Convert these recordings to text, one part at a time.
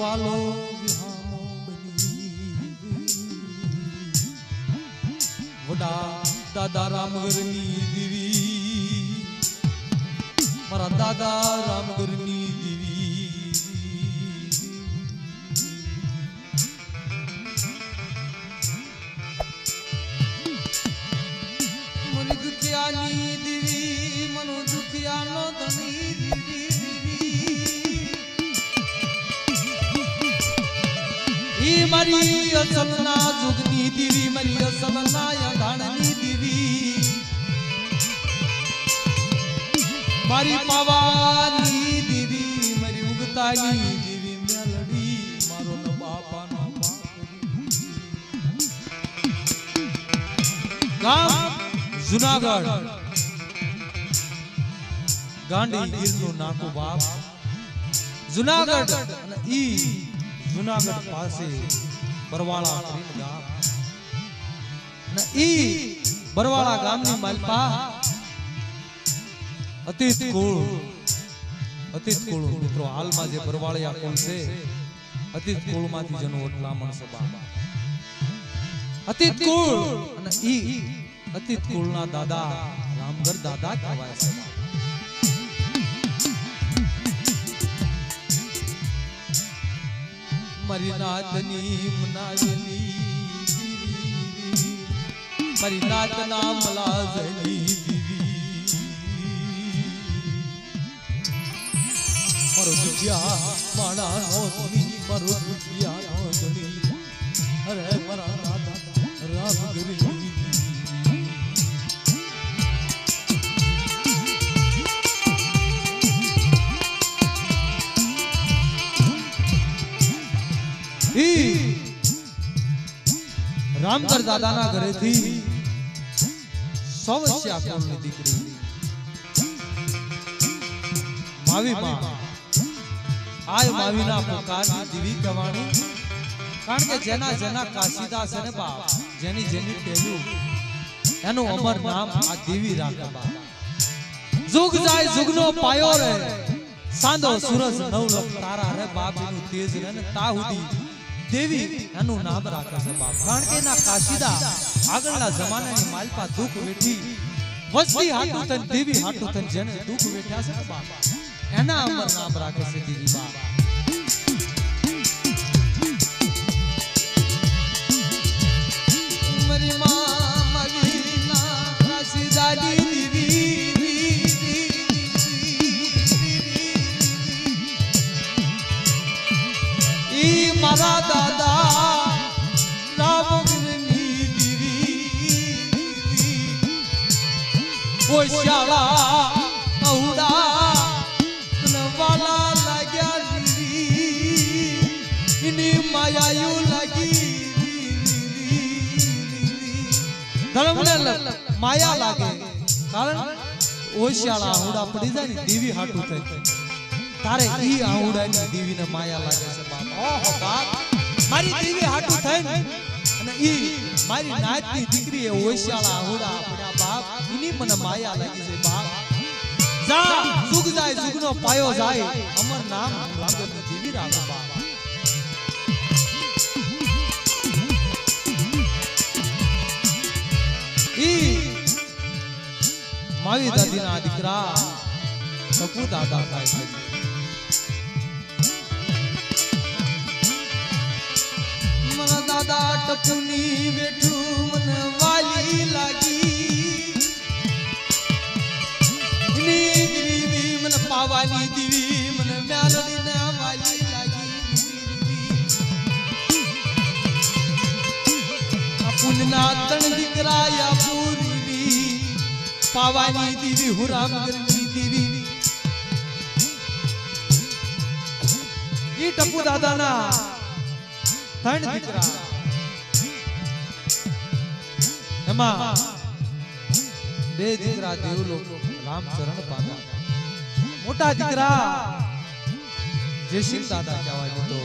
વાલો વિહામો બની વડા દાદા રામગરની દેવી મારા દાદા રામગરની મારી અસલના જુગની દેવી મારી અસલના યંધાણની દેવી મારી પાવાની દેવી મારી ઉગતાની દેવી મેલડી મારો ન બાપાનો બાપ ગામ જુનાગઢ ગાંડી ગીરનું નાકું બાપ જુનાગઢ અને ઈ જુનાગઢ પાસે બરવાળા ગામ અને ઈ બરવાળા ગામની માલપા અતિત કુળ. અતિત કુળ. મિત્રો, હાલમાં જે બરવાળિયા કુળ છે, અતિત કુળમાંથી જેનો ઓટલામણ છે અતીત કુળ. અને ઈ અતિત કુળના દાદા રામગર દાદા કહેવાય છે. મારી નાતની મનાવેલી મારી નાતના મલાજલી મારો દુખિયા ધણી મારો રાધા રામ રામકર દાદાના ઘરેથી. સવસ્યા કુળની દીકરી માવી માં. આય માવીના પોકારની દીવી કવાણી. કારણ કે જેના જેના કાશીદાસ અને બાપ, જેની જેની પેલું, એનું અમર નામ આ દેવી રાખે બાપ. જુગ જાય જુગનો પાયો રે. સાંધો, સૂરજ નવ તારા રે બાપ, એનું તેજ રે ને તા સુધી દેવી એનું નામ રાખે છે બાપ. કારણ કે એના કાશીદા આગળના જમાનાની માલપા દુઃખ વેઠી વસ્તી હાટુ તન દેવી હાટુ તન જેને દુઃખ વેઠ્યા છે બાપ, એના અમર નામ રાખે છે દેવી બાપ. આહુડા પડી જાય ને દેવી હાટું થાય. તારે ઈ આહુડાની દીવીને માયા લાગે છે, બાપ. ઓહો, બાપ. મારી દીવી હાટું થાય અને ઈ મારી નાતની દીકરી એ ઓશિયાળા આહુડા આપણા બાપ. ઈની મને માયા લાગી છે, બાપ. જા જુગ જાય જુગનો પાયો જાય. અમર નામ રામગઢની દીવી રાખો, બાપ. ઈ માવી દાદીના દીકરા સપુ દાદા થાય છે. મારા દાદા ટપુની બેઠું મને વાલી લાગી. મને પાવાની દીવી, મને મ્યાલડી ને વાલી લાગી. પુનના તણ દીકરા યા પાવાની દીવી હુરામગરની દીવી ઈ ટપુ દાદાના ત્રણ દીકરા. એમાં બે દીકરા દેવલો રામચરણ પાદા મોટા દીકરા. જયસિંહ દાદા કહેવાય મિત્રો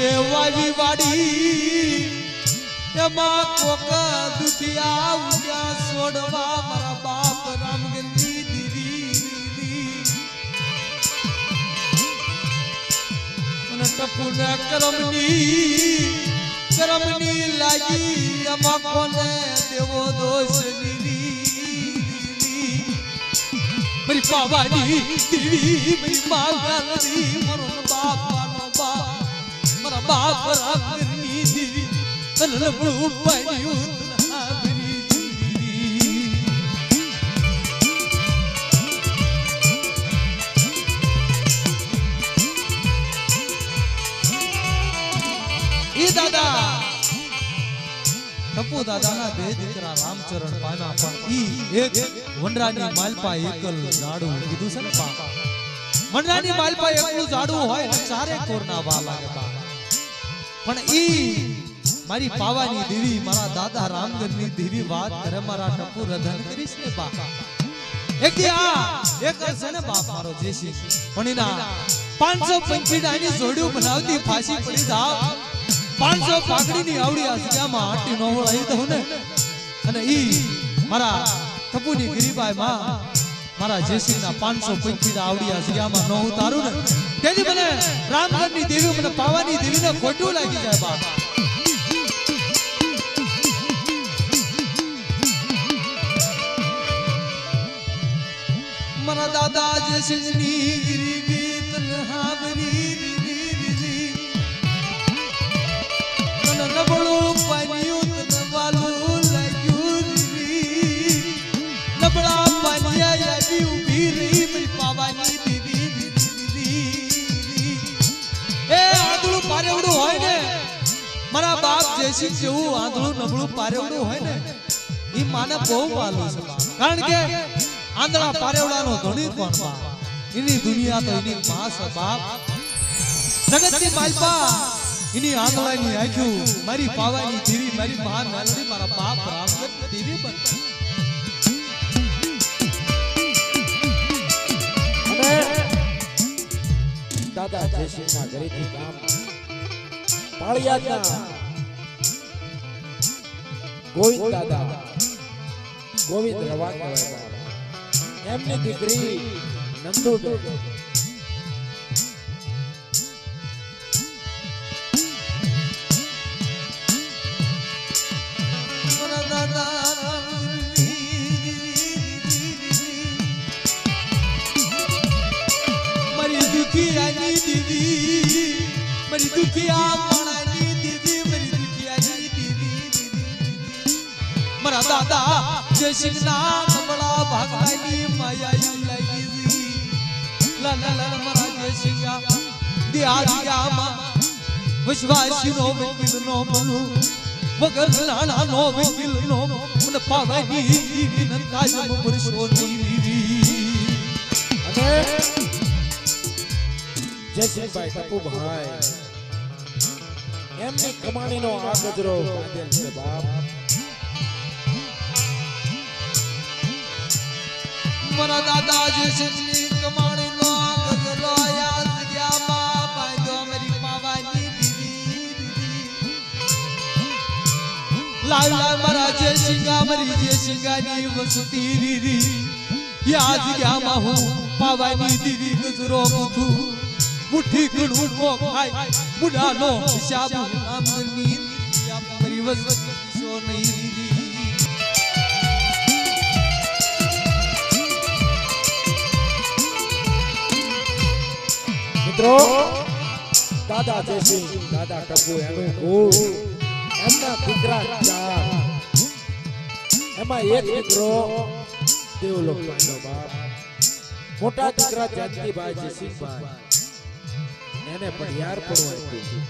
સુખીએ વાવી વાડી એમાં કોક દુખી આવ્યા છોડવા મારા બાપ રામગંદી દીદી અને ટપુને કરમની કરમની લાગી, એમાં કોને દેવો દોષ દીદી મારી પાવાની દેવી મારી માલની મરો બાપાનો બાપ બાપ દાદાના બે દીકરા રામચરણ પામ્યા પણ માલપા એકલ ઝાડું કીધું છે ને માલપા એકલું ઝાડું હોય ને ચારે કોરના વા લાગે પણ ઈ મારી પાવાની દેવી, મારા દાદા રામગરની દેવી વાત કરે, મારા ટપુ રધન કરીશ ને એક દી આ, એક છે ને બાપ મારો જેસી. પણ એના 550 ડાની જોડ્યું બનાવતી ફાંસી પડી દા પાંચસો પાઘડીની આવડી આ જગ્યામાં આટી નો વળાઈ દઉં ને. અને ઈ મારા ટપુની ગરીબાઈ માં મારા જેસીના પાંચસો પંચી આવડી આ જગ્યામાં નો ઉતારું ને. તેથી મને રામગઢની દેવી મને પાવાની દેવીને ખોટું લાગી જાય બા મારા દાદા જે ગરીબી બાપ જેવું આંધળું નબળું પારેવડું હોય ને, એ માને બહુ પાલું છે. કારણ કે આંધળા પારેવડાનો ધણી કોણ એની દુનિયા તો એની માં છે બાપ. જગતની માલપા, એની આંગળાની આખ્યું મારી પાવાની દેવી મારી મહાન મેલડી મારા બાપ રામગઢ દેવી બન અને દાદા જયસિંહના ઘરેથી કામ પાળિયાદના ગોવિંદ દાદા ગોવિંદ રવા કહેવાય. એમની દીકરી નંદુ મારા દાદા દુખિયાની દેવી મારી દુખિયા મારા દાદા? જય સિંહના કમળા ભાગવાની માયા લાગી લા લા લા, મારા જય સિંહા દિયારિયામાં વિશ્વાસીનો વકીલ નો બનુ વગર લાણા નો વકીલ નો મન પાવાની વિનંતા જમ પરસો નીવી અને જયસિંહભાઈ ટપુભાઈ એમની કમાણીનો આ ગજરો છે બાપ. મારા દાદા જે સિંહની કમાણી નો ગજરો યાદ ગયા માં બાંધો મારી પાવાની હિસાબ મિત્રો. દાદા જયસિંહ દાદા ટપુ એનું કુળ એમના દીકરા ચાર. એમાં એક મિત્રો દેવલોક માંડો બાપ. મોટા દીકરા જાનકીભાઈ જયસિંહભાઈ. એને પઢિયાર પણ આપ્યું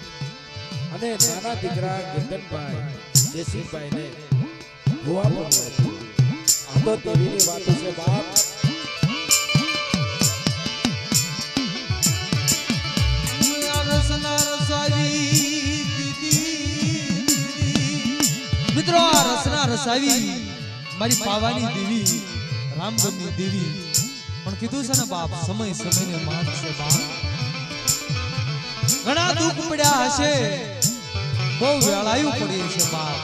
અને નાના દીકરા ગગનભાઈ જયસિંહભાઈ ને ભુવા પણ આપ્યું આ તો દેવીની વાતો છે બાપ. રસના મારી પાવાની દેવી રામગમની દેવી. પણ કીધું છે ને બાપ, સમય સમયને માન છે બાપ. ઘણા દુઃખ પડ્યા હશે. બહુ વેળાયું પડી છે બાપ.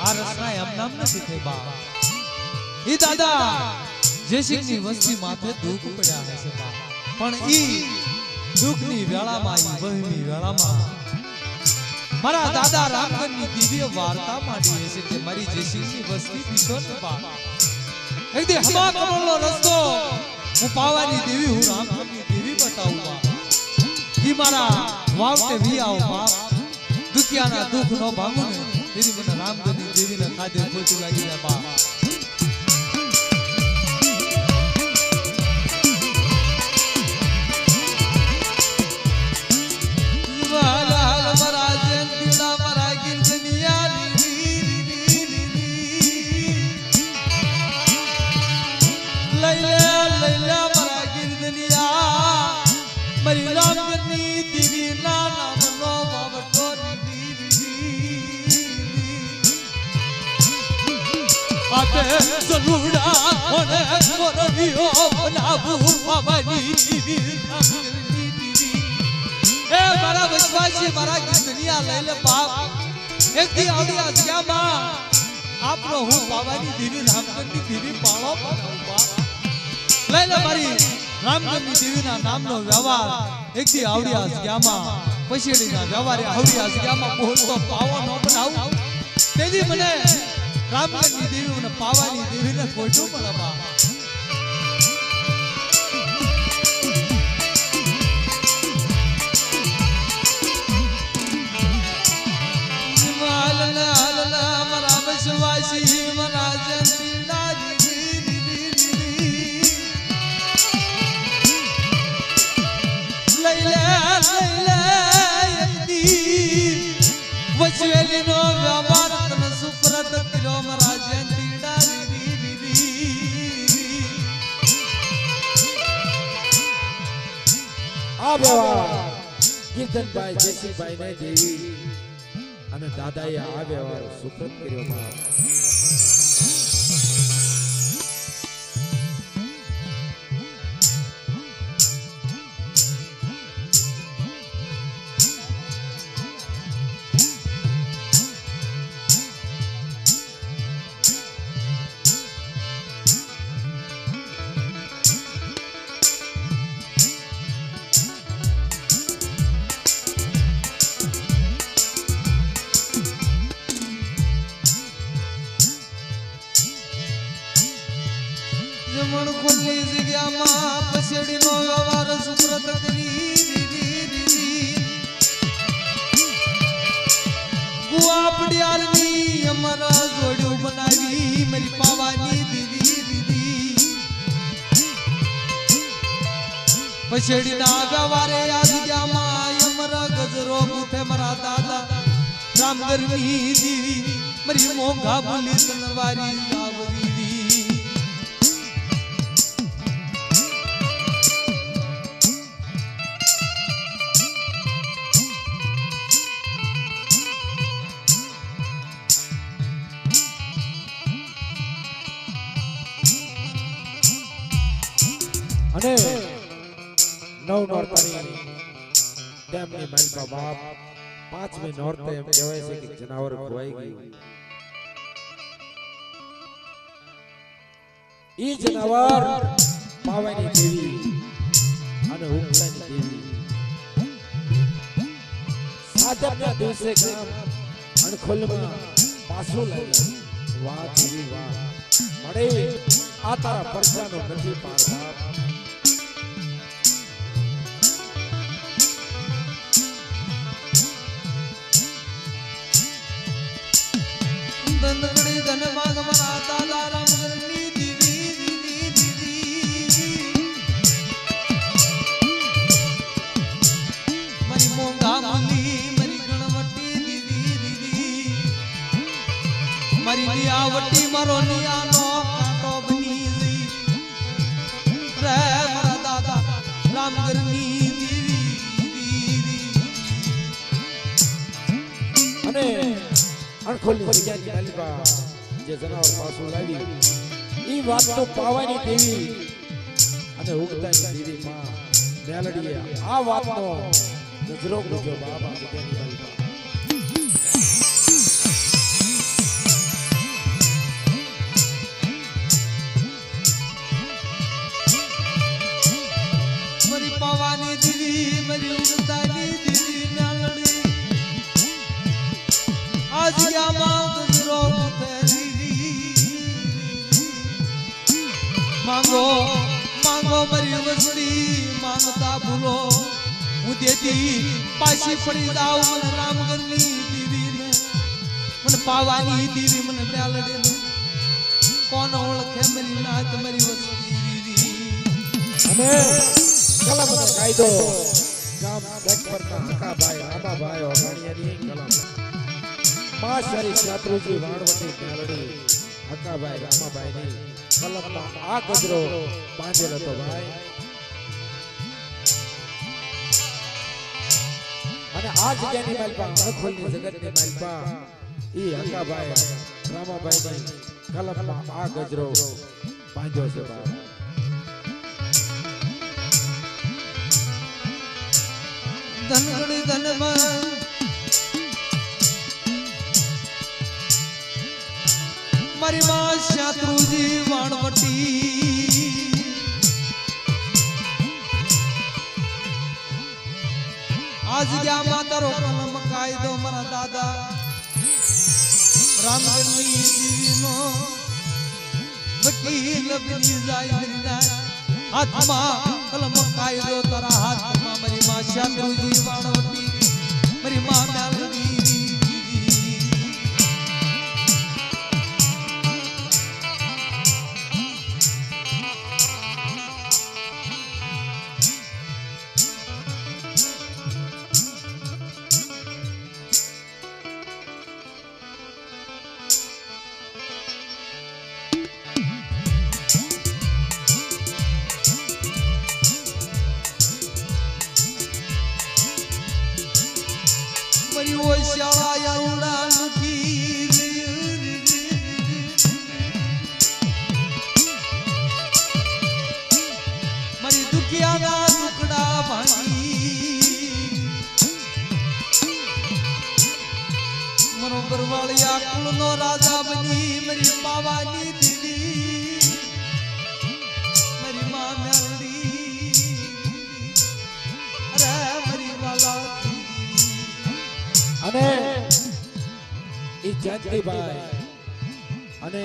આ રસના એમ નામ નથી થઈ બાપ. ઈ દાદા જેસિંહની વસ્તી માથે દુઃખ પડ્યા હશે બાપ. પણ ઈ દુઃખની વેળામાં, ઈ વહીની વેળામાં મારા દાદા રામગણની દિવ્ય વાર્તા માંડી હશે કે મારી જેસિંહની વસ્તી પીછો ને બાપ એક દી હમા કમળનો રસ્તો, હું પાવાની દેવી, હું રામગણની દેવી બતાવું બા. ઈ મારા વાવટે વી આવો બાપ દુખિયાના દુખ નો ભાંગું ને તેરી મને રામગઢની દેવીને ખાધે ખોટું લાગી બાપ આપે સલુડા કોને મોરવિયો બનાવું, બાબાની એ મારા વિશ્વાસી, મારા દુનિયા લઈ લે બાપ એક દી આવડી આ જગ્યામાં આપનો હું બાબાની દેવી રામગઢની દેવી પાળો લઈ લે મારી રામગઢની દેવીના નામનો વ્યવહાર એક દી આવડી આ જગ્યામાં પછીડીના વ્યવહારે આવડી આ જગ્યામાં બોલતો પાવો ન બનાવું. તેથી મને રામગઢની દેવી મને પાવાની દેવીને ખોટું પણ બાપ આ વ્યવહાર કીર્તનભાઈ જયસિંહભાઈ ને દેવી અને દાદાએ આ વ્યવહાર સુપ્રત કર્યો પછેડીના વ્યવહારે આ જગ્યામાં અમારા ગજરો ગુથે મરા દાદા. રામગરની દીવી મરી મોંઘા બોલી તલવારી. તેમની માલિકા બાપ પાંચમી નોરતે એમ કહેવાય છે કે જનાવર ખોવાઈ ગયું ઈ જનાવર પાવાની દેવી અને ઉપલાની દેવી. સાતમના દિવસે ગામ અણખોલમાં પાછું લાગ્યું વાહ દેવી વાહ. મળે આ તારા પરચાનો નથી પાર બાપ. મરા દીદી મારો નિયાનો અણખોલી જગ્યાની માલિકા જે જનાવર પાછું લાવી. ઈ વાત તો પાવાની દેવી. અને ઉગતા દેવી માં મેલડીએ આ વાતનો ગજરો ગુજ્યો બાબા માંગતા ભૂલો હું દેતી પાછી પડી જાઉં મને રામગરની દીવી ને મને પાવાની દીવી મને મેલડી કોણ ઓળખે મારી નાત મારી વસ્તી? દીવી અમે કલમ કાયદો. ગામ બેકપરના હકાભાઈ રામાભાઈ ઓગાણિયાની કલમમાં શરી શાત્રુજી, વાણવટી મેલડી હકાભાઈ, રામાભાઈની કલમમાં આ ગજરો બાંધેલ હતો ભાઈ. અને આ જગ્યાની માલપા અણખોલની જગતની માલપા એ હકાભાઈ રામાભાઈની કલમમાં આ ગજરો બાંધ્યો છે ભાઈ ધનગણી ધનમાં મારી માં શાત્રુજી વાણવટી આજ ગયા માતારો. કલમ કાયદો મારા દાદા. રામગરની દીવીનો વકીલ બની જાય હાથમાં કલમ કાયદો, તારા હાથમાં મારી માં શાત્રુજી દુખિયાના દુખડા ભાંગી મનો બરવાળિયા કુળનો રાજા બની, મારી પાવાની દીદી. મારી માં મેલડી. અરે મારી વાલા અને ઈ જયંતિભાઈ અને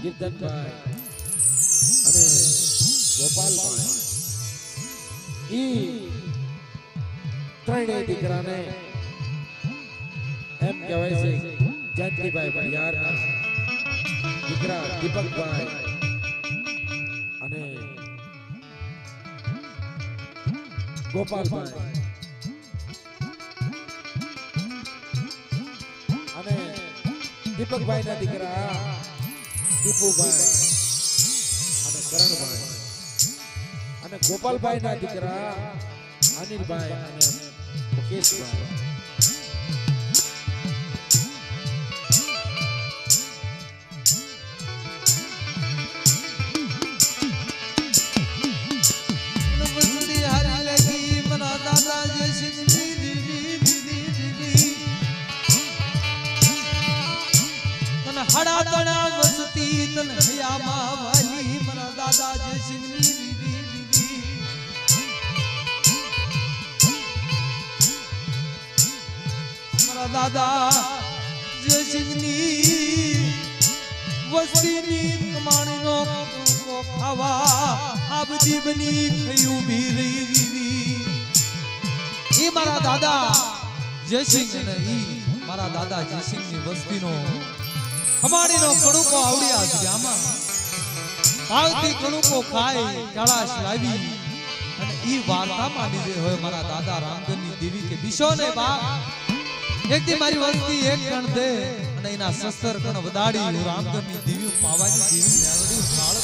કીર્તનભાઈ અને ઈ ત્રણેય દીકરાને એમ કહેવાય છે, જયંતિભાઈ ભડિયારના દીકરા દીપકભાઈ અને ગોપાલભાઈ. અને દીપકભાઈ ના દીકરા દીપુભાઈ અને કરણભાઈ. અને ગોપાલભાઈ ના દીકરા અનિલભાઈ અને મુકેશભાઈ. દાદા જશની વસ્તીની કમાણીનો ખાવા આ બધી બની થઈ રહી દીદી મારા દાદા જયસિંહ ને મારા દાદા જયસિંહની વસ્તીનો કમાણીનો કણુકો આવડ્યા છે આમાં. આવતી કડુકો ખાય કળાશ લાવી. અને ઈ વાર્તામાં લીધે હોય મારા દાદા રામગરની દેવી કે બિશો ને બાપ એક દી મારી વસ્તી એક કણ દે અને એના શસ્ત્ર કણ વદાડી હું રામગરની દેવી પાવાની દેવી મેળવી કાળ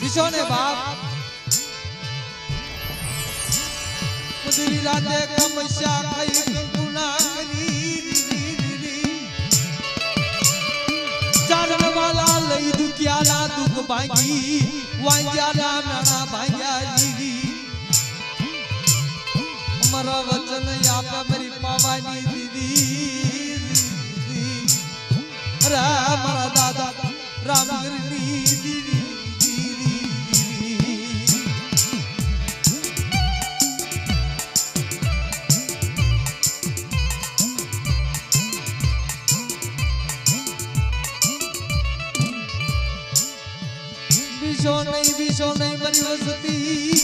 વિશો ને બાપ, કુદરી રાતે કમશા ભાંગ્યા લીધી મારા વચન આપ મારી પાવાની દીદી રામ મારા દાદા રામગીરની દીદી દીદી બીજો નહીં બીજો નહીં મારી વસતી.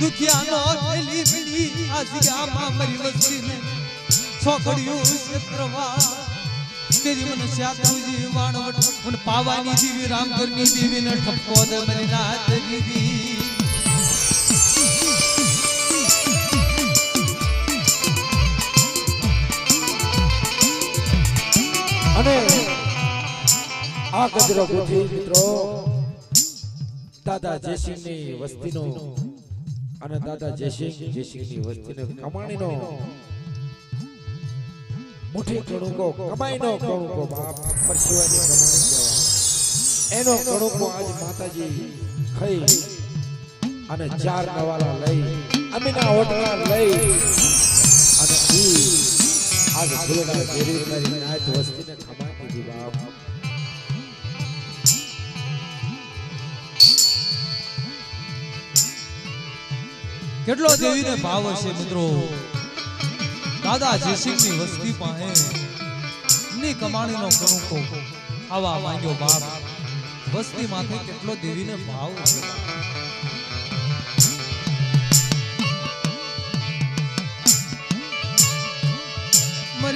દુખિયાનો થેલી પીડી આસિયામાં મારી વસતીને. છોકડીયું ક્ષેત્રવા તેરી મન શ્યાતુજી વાણવટ મન પાવાની દીવી રામગરની દેવી ને ઠપકો દે મારી નાથ દીદી અને આ ગજરો ગોઠી મિત્રો, દાદા જયસિંહની વસ્તીનો અને દાદા જયસિંહ જયસિંહની વસ્તીને કમાણીનો મુઠ્ઠી કણુકો, કમાઈનો કણુકો બાપ, પરશિવાની કમાણી કહેવાય. એનો કણુકો આજ માતાજી ખાઈ અને ચાર નવાલા લઈ, અમીના હોટલા લઈ અને ઈ આજ ભૂલના ઘેરી મારી નાત વસ્તીને ખમાઈ દીધી બાપ કેટલો દેવીને ભાવ હશે મિત્રો? દાદા જયસિંહની વસ્તી પાસે ની કમાણીનો કણુકો આવા માંગ્યો બાપ. વસ્તી માથે કેટલો દેવીને ભાવ હશે?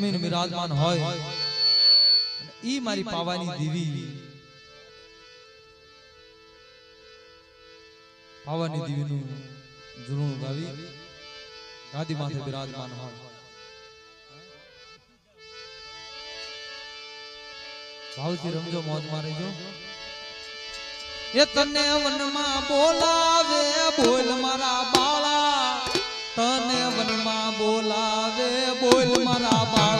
જમીન બિરાજમાન હોય. ઈ મારી પાવાની દેવી. પાવાની દેવીનું જૂનું ગાવી ગાદી માથે બિરાજમાન હોય. ભાવથી રમજો મોજમાં જો એ તને વનમાં બોલાવે બોલ મારા બાળા. તને વનમાં બોલાવે બોલ મારા બાળ